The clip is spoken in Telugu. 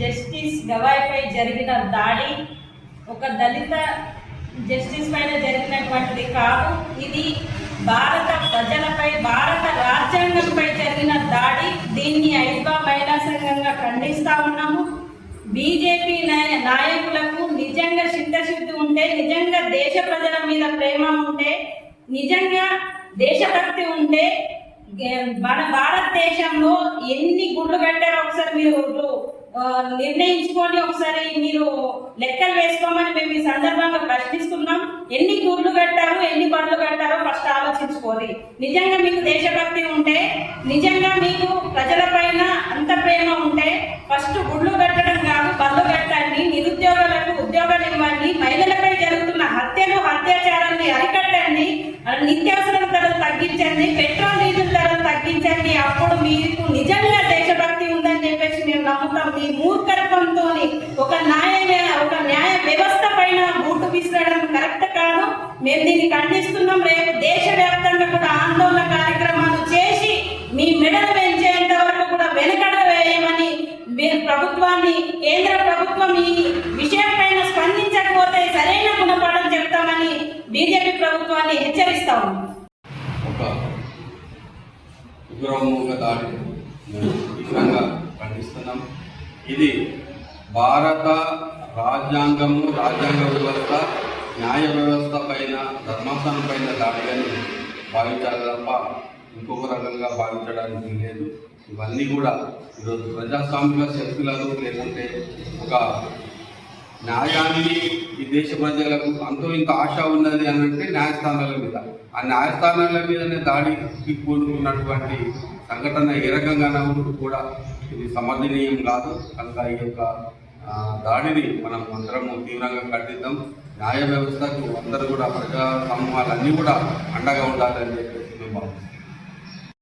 జస్టిస్ గవాయ్పై జరిగిన దాడి ఒక దళిత జస్టిస్ పైన జరిగినటువంటిది కాదు. ఇది భారత ప్రజలపై భారత రాజ్యాంగంపై జరిగిన దాడి. దీన్ని ఐబా మహిళా సంఘంగా ఖండిస్తా ఉన్నాము. బీజేపీ నాయ నాయకులకు నిజంగా చిత్తశుద్ధి ఉంటే నిజంగా దేశ ప్రజల మీద ప్రేమ ఉంటే నిజంగా దేశభక్తి ఉంటే మన భారతదేశంలో ఎన్ని గుళ్ళు కట్టారో? ఒకసారి మీరు నిర్ణయించుకోండి. ఒకసారి మీరు లెక్కలు వేసుకోమని మేము ఈ సందర్భంగా ప్రశ్నిస్తున్నాం. ఎన్ని కూర్లు కట్టారు ఎన్ని బండ్లు కట్టారో ఫస్ట్ ఆలోచించుకోండి. నిజంగా మీకు దేశభక్తి ఉంటే నిజంగా మీకు ప్రజల పైన అంత ప్రేమ ఉంటే ఫస్ట్ గుళ్ళు కట్టడం కాదు బండ్లు కట్టండి. నిరుద్యోగులకు ఉద్యోగాలు ఇవ్వండి. మహిళలపై జరుగుతున్న హత్యలు అత్యాచారాన్ని అరికట్టండి. నిత్యావసరం నిత్యావసర ధరలు తగ్గించండి. పెట్రోల్ డీజిల్ ధరలు తగ్గించండి. అప్పుడు మీకు నిజంగా దేశభక్తి ఉందని చెప్పేసి మేము నమ్ముతాం మీ మూర్ఖత్వంతో ఒక న్యాయ ఒక న్యాయ వ్యవస్థ పైన బూటు విసరడం కరెక్ట్ కాదు. మేము దీన్ని ఖండిస్తున్నాం. రేపు దేశవ్యాప్తంగా కూడా ఆందోళన కార్యక్రమాలు చేసి మీ మెడలు పెంచేంత వరకు కూడా వెనకడ వేయమని మీరు ప్రభుత్వాన్ని కేంద్ర ప్రభుత్వం ఈ విషయం పైన స్పందించకపోతే సరైన గుణపాఠం చెప్తామని బీజేపీ ప్రభుత్వాన్ని హెచ్చరిస్తాం ఒక ఖండిస్తున్నాం. ఇది భారత రాజ్యాంగము రాజ్యాంగ వ్యవస్థ న్యాయ వ్యవస్థ పైన ధర్మాసనం పైన దాడిని భావించాలి తప్ప ఇంకొక రకంగా భావించడానికి లేదు. ఇవన్నీ కూడా ఈరోజు ప్రజాస్వామిక శక్తులను లేకుంటే ఒక న్యాయాన్ని ఈ దేశ ప్రజలకు అంతో ఇంత ఆశ ఉన్నది అని అంటే న్యాయస్థానాల మీద. ఆ న్యాయస్థానాల మీదనే దాడికి కూడుకున్నటువంటి సంఘటన ఏ రకంగా కూడా ఇది సమర్థనీయం కాదు. కనుక ఈ యొక్క దాడిని మనం అందరము తీవ్రంగా ఖండిద్దాం. న్యాయ వ్యవస్థకు అందరూ కూడా ప్రజా సమూహాలన్నీ కూడా అండగా ఉండాలని చెప్పేసి మేము